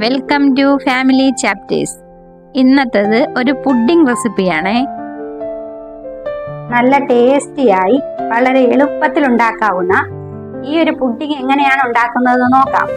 Welcome to family chapters ഇന്നത്തേത് ഒരു pudding റെസിപ്പിയാണ് നല്ല ടേസ്റ്റിയായി വളരെ എളുപ്പത്തിൽ ഉണ്ടാക്കാവുന്ന ഈ ഒരു പുഡിംഗ് എങ്ങനെയാണ് ഉണ്ടാക്കുന്നത് നോക്കാം.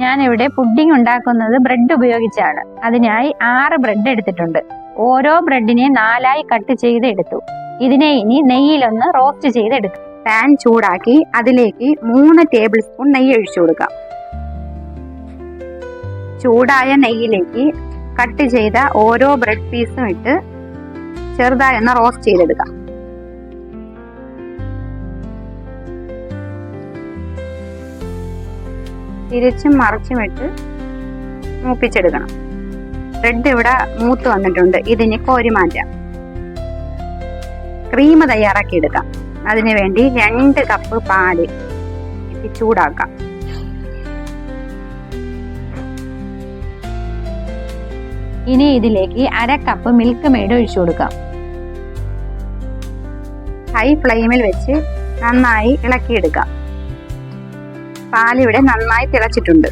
ഞാനിവിടെ പുഡിംഗ് ഉണ്ടാക്കുന്നത് ബ്രെഡ് ഉപയോഗിച്ചാണ്. അതിനായി ആറ് ബ്രെഡ് എടുത്തിട്ടുണ്ട്. ഓരോ ബ്രെഡിനെ നാലായി കട്ട് ചെയ്ത് എടുത്തു. ഇതിനെ ഇനി നെയ്യിലൊന്ന് റോസ്റ്റ് ചെയ്തെടുക്കും പാൻ ചൂടാക്കി അതിലേക്ക് മൂന്ന് ടേബിൾ സ്പൂൺ നെയ്യ് ഒഴിച്ചു കൊടുക്കാം. ചൂടായ നെയ്യിലേക്ക് കട്ട് ചെയ്ത ഓരോ ബ്രെഡ് പീസും ഇട്ട് ചെറുതായി ഒന്ന് റോസ്റ്റ് ചെയ്തെടുക്കാം. തിരിച്ചും മറിച്ചും ഇട്ട് മൂപ്പിച്ചെടുക്കണം. ബ്രെഡ് ഇവിടെ മൂത്ത് വന്നിട്ടുണ്ട്. ഇതിന് കോരി മാറ്റാം. ക്രീം തയ്യാറാക്കി എടുക്കാം. അതിനു വേണ്ടി രണ്ട് കപ്പ് പാൽ ചൂടാക്കാം. ഇനി ഇതിലേക്ക് അര കപ്പ് മിൽക്ക് മെയ്ഡ് ഒഴിച്ചു കൊടുക്കാം. ഹൈ ഫ്ലെയിമിൽ വെച്ച് നന്നായി ഇളക്കിയെടുക്കാം. പാലിവിടെ നന്നായി തിളച്ചിട്ടുണ്ട്.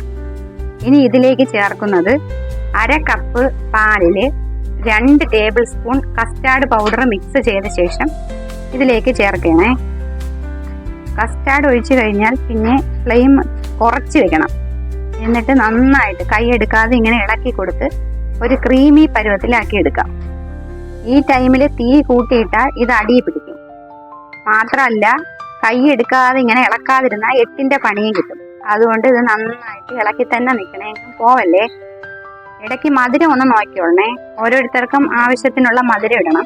ഇനി ഇതിലേക്ക് ചേർക്കുന്നത് അര കപ്പ് പാലിൽ രണ്ട് tablespoon custard powder mix ചെയ്ത ശേഷം ഇതിലേക്ക് ചേർക്കണേ. കസ്റ്റാർഡ് ഒഴിച്ചു കഴിഞ്ഞാൽ പിന്നെ ഫ്ലെയിം കുറച്ച് വെക്കണം. എന്നിട്ട് നന്നായിട്ട് കൈ എടുക്കാതെ ഇങ്ങനെ ഇളക്കി കൊടുത്ത് ഒരു ക്രീമി പരുവത്തിലാക്കി എടുക്കാം. ഈ ടൈമിൽ തീ കൂട്ടിയിട്ടാൽ ഇത് അടിയിൽ പിടിക്കും. മാത്രമല്ല കൈ എടുക്കാതെ ഇങ്ങനെ ഇളക്കാതിരുന്നാൽ എട്ടിന്റെ പണിയും കിട്ടും. അതുകൊണ്ട് ഇത് നന്നായിട്ട് ഇളക്കി തന്നെ നിൽക്കണേ. പോവല്ലേ? ഇടയ്ക്ക് മധുരം ഒന്ന് നോക്കിയോളണേ ഓരോരുത്തർക്കും ആവശ്യത്തിനുള്ള മധുരം ഇടണം.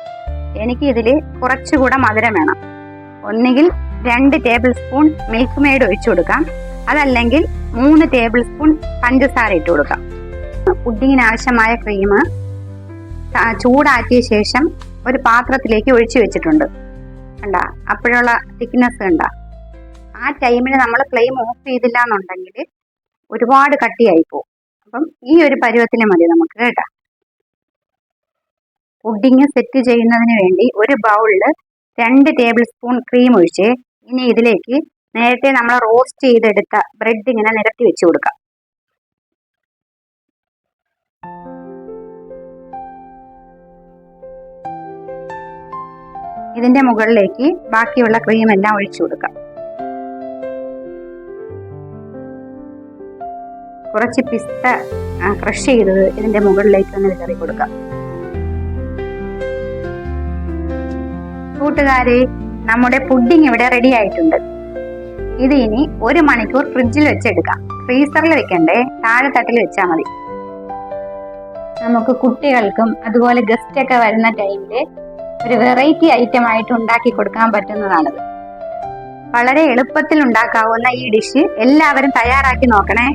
എനിക്ക് ഇതിൽ കുറച്ചുകൂടെ മധുരം വേണം. ഒന്നുകിൽ രണ്ട് ടേബിൾ സ്പൂൺ മിൽക്ക് മെയ്ഡ് ഒഴിച്ചു കൊടുക്കാം. അതല്ലെങ്കിൽ മൂന്ന് ടേബിൾ സ്പൂൺ പഞ്ചസാര ഇട്ട് കൊടുക്കാം. പുഡിങ്ങിന് ആവശ്യമായ ക്രീം ചൂടാക്കിയ ശേഷം ഒരു പാത്രത്തിലേക്ക് ഒഴിച്ചു വെച്ചിട്ടുണ്ട്. കണ്ട? അപ്പോഴുള്ള തിക്നെസ് കണ്ട? ആ ടൈമിൽ നമ്മൾ ഫ്ലെയിം ഓഫ് ചെയ്തില്ല എന്നുണ്ടെങ്കിൽ ഒരുപാട് കട്ടിയായി പോകും അപ്പം ഈ ഒരു പരുവത്തിന് മതി നമുക്ക് കേട്ടാ. പുഡിങ് സെറ്റ് ചെയ്യുന്നതിന് വേണ്ടി ഒരു ബൗളിൽ രണ്ട് ടേബിൾ സ്പൂൺ ക്രീം ഒഴിച്ച് ഇനി ഇതിലേക്ക് നേരത്തെ നമ്മൾ റോസ്റ്റ് ചെയ്തെടുത്ത ബ്രെഡ് ഇങ്ങനെ നിരത്തി വെച്ച് കൊടുക്കാം. ഇതിന്റെ മുകളിലേക്ക് ബാക്കിയുള്ള ക്രീം എല്ലാം ഒഴിച്ചു കൊടുക്കാം. കുറച്ച് പിസ്ത ക്രഷ് ചെയ്തത് ഇതിന്റെ മുകളിലേക്ക് ഒന്ന് വിതറി കൊടുക്കാം. കൂട്ടുകാരെ നമ്മുടെ പുഡിംഗ് ഇവിടെ റെഡി ആയിട്ടുണ്ട്. ഇത് ഇനി ഒരു മണിക്കൂർ ഫ്രിഡ്ജിൽ വെച്ചെടുക്കാം. ഫ്രീസറിൽ വെക്കണ്ടേ താഴെ തട്ടിൽ വെച്ചാൽ മതി. നമുക്ക് കുട്ടികൾക്കും അതുപോലെ ഗസ്റ്റ് ഒക്കെ വരുന്ന ടൈമിൽ ഒരു വെറൈറ്റി ഐറ്റം ആയിട്ട് ഉണ്ടാക്കി കൊടുക്കാൻ പറ്റുന്നതാണിത് വളരെ എളുപ്പത്തിൽ ഉണ്ടാക്കാവുന്ന ഈ ഡിഷ് എല്ലാവരും തയ്യാറാക്കി നോക്കണേ.